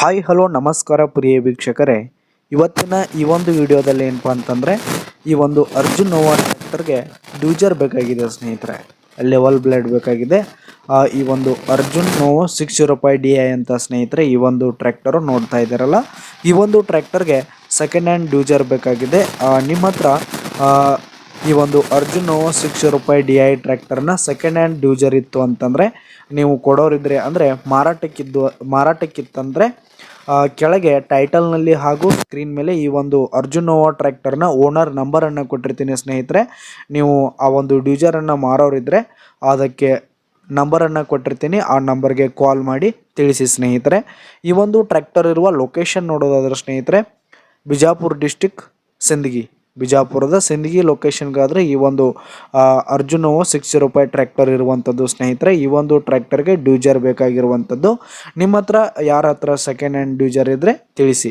Hi, hello, ನಮಸ್ಕಾರ ಪ್ರಿಯ ವೀಕ್ಷಕರೇ. ಇವತ್ತಿನ ಈ ಒಂದು ವಿಡಿಯೋದಲ್ಲಿ ಏನಪ್ಪ ಅಂತಂದರೆ, ಈ ಒಂದು ಅರ್ಜುನ್ ನೋವಾ ಟ್ರ್ಯಾಕ್ಟರ್ಗೆ ಡ್ಯೂಜರ್ ಬೇಕಾಗಿದೆ ಸ್ನೇಹಿತರೆ. ಲೆವೆಲ್ ಬ್ಲೇಡ್ ಬೇಕಾಗಿದೆ. ಈ ಒಂದು ಅರ್ಜುನ್ ನೋವೋ ಸಿಕ್ಸ್ ರೂಪಾಯಿ ಡಿ ಐ ಅಂತ ಸ್ನೇಹಿತರೆ ಈ ಒಂದು ಟ್ರ್ಯಾಕ್ಟರು ನೋಡ್ತಾ ಇದ್ದಾರಲ್ಲ. ಈ ಒಂದು ಟ್ರ್ಯಾಕ್ಟರ್ಗೆ ಸೆಕೆಂಡ್ ಹ್ಯಾಂಡ್ ಡ್ಯೂಜರ್ ಬೇಕಾಗಿದೆ. ನಿಮ್ಮ ಹತ್ರ ಈ ಒಂದು ಅರ್ಜುನ್ ನೋವೋ ಸಿಕ್ಸ್ ರೂಪಾಯಿ ಡಿ ಐ ಟ್ರ್ಯಾಕ್ಟರ್ನ ಸೆಕೆಂಡ್ ಹ್ಯಾಂಡ್ ಡ್ಯೂಜರ್ ಇತ್ತು ಅಂತಂದರೆ, ನೀವು ಕೊಡೋರಿದ್ರೆ ಅಂದರೆ ಮಾರಾಟಕ್ಕಿದ್ದು ಮಾರಾಟಕ್ಕಿತ್ತಂದರೆ ಕೆಳಗೆ ಟೈಟಲ್ನಲ್ಲಿ ಹಾಗೂ ಸ್ಕ್ರೀನ್ ಮೇಲೆ ಈ ಒಂದು ಅರ್ಜುನೋವಾ ಟ್ರ್ಯಾಕ್ಟರ್ನ ಓನರ್ ನಂಬರನ್ನು ಕೊಟ್ಟಿರ್ತೀನಿ ಸ್ನೇಹಿತರೆ. ನೀವು ಆ ಒಂದು ಡ್ಯೂಜರನ್ನು ಮಾರೋರಿದ್ರೆ ಅದಕ್ಕೆ ನಂಬರನ್ನು ಕೊಟ್ಟಿರ್ತೀನಿ. ಆ ನಂಬರ್ಗೆ ಕಾಲ್ ಮಾಡಿ ತಿಳಿಸಿ ಸ್ನೇಹಿತರೆ. ಈ ಒಂದು ಟ್ರ್ಯಾಕ್ಟರ್ ಇರುವ ಲೊಕೇಶನ್ ನೋಡೋದಾದ್ರೆ ಸ್ನೇಹಿತರೆ, ಬಿಜಾಪುರ್ ಡಿಸ್ಟಿಕ್ ಸಿಂದಗಿ. ಬಿಜಾಪುರದ ಸಿಂದಗಿ ಲೊಕೇಶನ್ಗಾದರೆ ಈ ಒಂದು ಅರ್ಜುನವು ಸಿಕ್ಸ್ಟಿ ಸಿಕ್ಸ್ ರೂಪಾಯಿ ಟ್ರ್ಯಾಕ್ಟರ್ ಇರುವಂಥದ್ದು ಸ್ನೇಹಿತರೆ, ಈ ಒಂದು ಟ್ರ್ಯಾಕ್ಟರ್ಗೆ ಡ್ಯೂಜರ್ ಬೇಕಾಗಿರುವಂಥದ್ದು. ನಿಮ್ಮ ಹತ್ರ ಯಾರ ಹತ್ರ ಸೆಕೆಂಡ್ ಹ್ಯಾಂಡ್ ಡ್ಯೂಜರ್ ಇದ್ದರೆ ತಿಳಿಸಿ.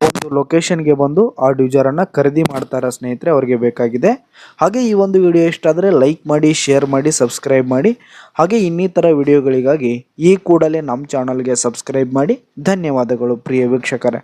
ಒಂದು ಲೊಕೇಶನ್ಗೆ ಬಂದು ಆ ಡ್ಯೂಜರನ್ನು ಖರೀದಿ ಮಾಡ್ತಾರೆ ಸ್ನೇಹಿತರೆ, ಅವರಿಗೆ ಬೇಕಾಗಿದೆ. ಹಾಗೆ ಈ ಒಂದು ವಿಡಿಯೋ ಇಷ್ಟ ಲೈಕ್ ಮಾಡಿ, ಶೇರ್ ಮಾಡಿ, ಸಬ್ಸ್ಕ್ರೈಬ್ ಮಾಡಿ. ಹಾಗೆ ಇನ್ನಿತರ ವಿಡಿಯೋಗಳಿಗಾಗಿ ಈ ಕೂಡಲೇ ನಮ್ಮ ಚಾನಲ್ಗೆ ಸಬ್ಸ್ಕ್ರೈಬ್ ಮಾಡಿ. ಧನ್ಯವಾದಗಳು ಪ್ರಿಯ ವೀಕ್ಷಕರೇ.